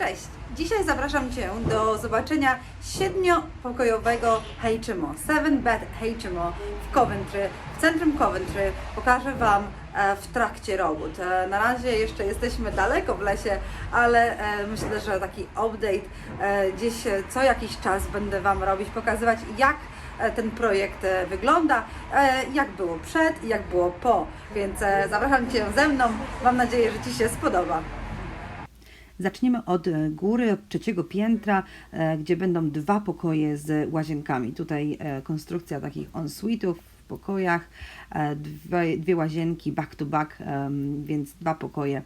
Cześć! Dzisiaj zapraszam Cię do zobaczenia siedmiopokojowego HMO, 7 bed HMO w Coventry, w centrum Coventry. Pokażę Wam e, w trakcie robót. E, Na razie jeszcze jesteśmy daleko w lesie, ale e, myślę, że taki update gdzieś co jakiś czas będę Wam robić, pokazywać jak ten projekt wygląda, jak było przed i jak było po. Więc zapraszam Cię ze mną. Mam nadzieję, że Ci się spodoba. Zaczniemy od e, góry, od trzeciego piętra, e, gdzie będą dwa pokoje z łazienkami. Tutaj e, konstrukcja takich en-suite'ów pokojach, e, dwie, dwie łazienki back to back, więc dwa pokoje.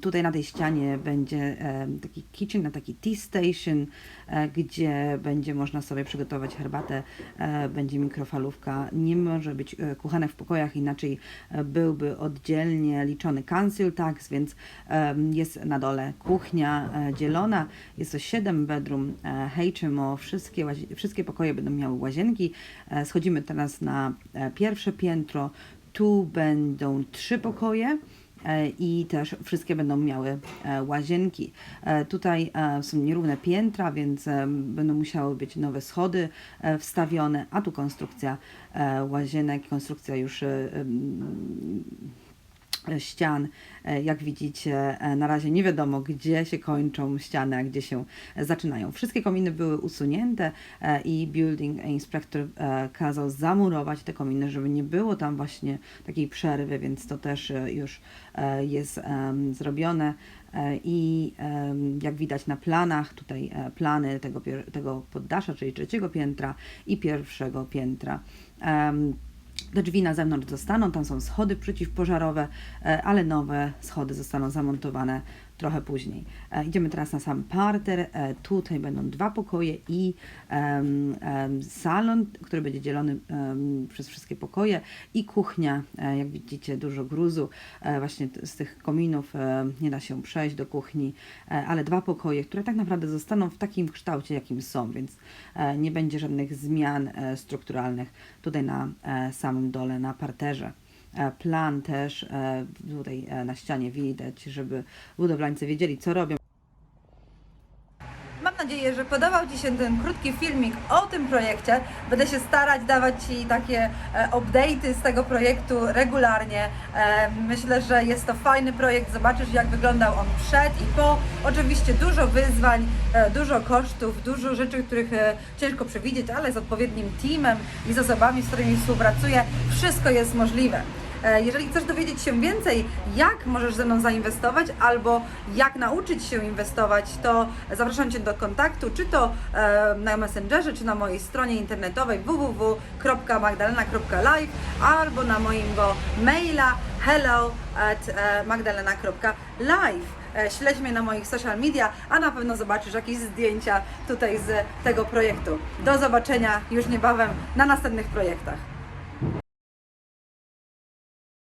Tutaj na tej ścianie będzie taki kitchen, taki tea station, e, gdzie będzie można sobie przygotować herbatę, e, będzie mikrofalówka. Nie może być e, kuchenek w pokojach, inaczej byłby oddzielnie liczony council tax, więc jest na dole kuchnia dzielona. Jest to 7 bedroom HMO, wszystkie, wszystkie pokoje będą miały łazienki. Schodzimy teraz na e, pierwsze piętro. Tu będą trzy pokoje e, i też wszystkie będą miały e, łazienki. Tutaj są nierówne piętra, więc będą musiały być nowe schody wstawione, a tu konstrukcja łazienek, konstrukcja już ścian. E, Jak widzicie, e, na razie nie wiadomo, gdzie się kończą ściany, a gdzie się e, zaczynają. Wszystkie kominy były usunięte i building inspector kazał zamurować te kominy, żeby nie było tam właśnie takiej przerwy, więc to też już jest zrobione. I jak widać na planach, tutaj plany tego, tego poddasza, czyli trzeciego piętra i pierwszego piętra. Drzwi na zewnątrz zostaną, tam są schody przeciwpożarowe, e, ale nowe schody zostaną zamontowane trochę później. E, Idziemy teraz na sam parter. E, Tutaj będą dwa pokoje i salon, który będzie dzielony przez wszystkie pokoje i kuchnia. E, Jak widzicie, dużo gruzu. Właśnie z tych kominów nie da się przejść do kuchni, ale dwa pokoje, które tak naprawdę zostaną w takim kształcie, jakim są, więc nie będzie żadnych zmian strukturalnych tutaj na samym dole, na parterze. E, Plan też e, tutaj e, na ścianie widać, żeby budowlańcy wiedzieli, co robią. Nadzieję, że podobał Ci się ten krótki filmik o tym projekcie. Będę się starać dawać Ci takie e, update'y z tego projektu regularnie. E, myślę, że jest to fajny projekt. Zobaczysz, jak wyglądał on przed i po. Oczywiście dużo wyzwań, e, dużo kosztów, dużo rzeczy, których ciężko przewidzieć, ale z odpowiednim teamem i z osobami, z którymi współpracuję, wszystko jest możliwe. E, Jeżeli chcesz dowiedzieć się więcej, jak możesz ze mną zainwestować albo jak nauczyć się inwestować, to zapraszam Cię do kontaktu, czy to e, na Messengerze, czy na mojej stronie internetowej www.magdalena.live albo na mojego maila hello at magdalena.live. E, Śledź mnie na moich social media, a na pewno zobaczysz jakieś zdjęcia tutaj z tego projektu. Do zobaczenia już niebawem na następnych projektach.